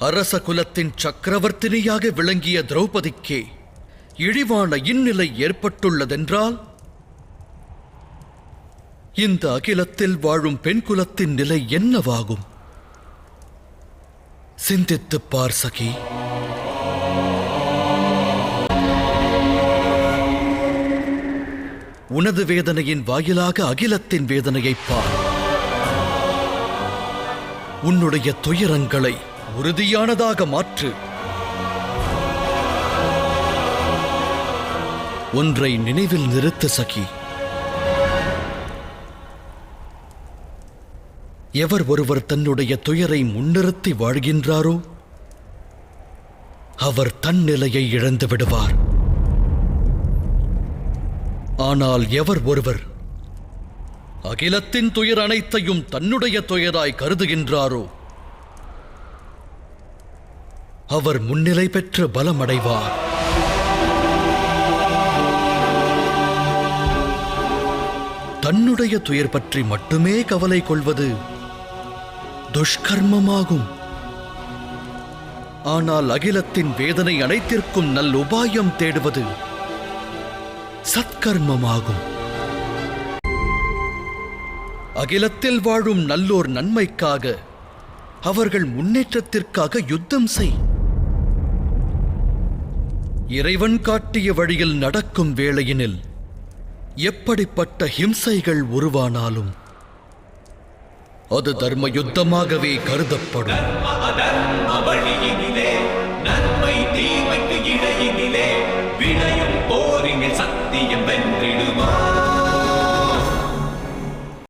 அரச குலத்தின் சக்கரவர்த்தினியாக விளங்கிய திரௌபதிக்கே இழிவான இந்நிலை ஏற்பட்டுள்ளதென்றால் இந்த அகிலத்தில் வாழும் பெண் குலத்தின் நிலை என்னவாகும்? சிந்தித்துப் பார் சகி. உனது வேதனையின் வாயிலாக அகிலத்தின் வேதனையைப் பார். உன்னுடைய துயரங்களை உறுதியானதாக மாற்று. ஒன்றை நினைவில் நிறுத்த சகி. எவர் ஒருவர் தன்னுடைய துயரை முன்னிறுத்தி வாழ்கின்றாரோ அவர் தன் நிலையை இழந்து விடுவார். ஆனால் எவர் ஒருவர் அகிலத்தின் துயர் அனைத்தையும் தன்னுடைய துயராய் கருதுகின்றாரோ அவர் முன்னிலை பெற்று பலமடைவார். தன்னுடைய துயர் பற்றி மட்டுமே கவலை கொள்வது துஷ்கர்மமாகும். ஆனால் அகிலத்தின் வேதனை அனைத்திற்கும் நல் உபாயம் தேடுவது சத்கர்மமாகும். அகிலத்தில் வாழும் நல்லோர் நன்மைக்காக அவர்கள் முன்னேற்றத்திற்காக யுத்தம் செய் இறைவன் காட்டிய வழியில் நடக்கும் வேளையினில் எப்படிப்பட்ட ஹிம்சைகள் உருவானாலும் அது தர்ம யுத்தமாகவே கருதப்படும்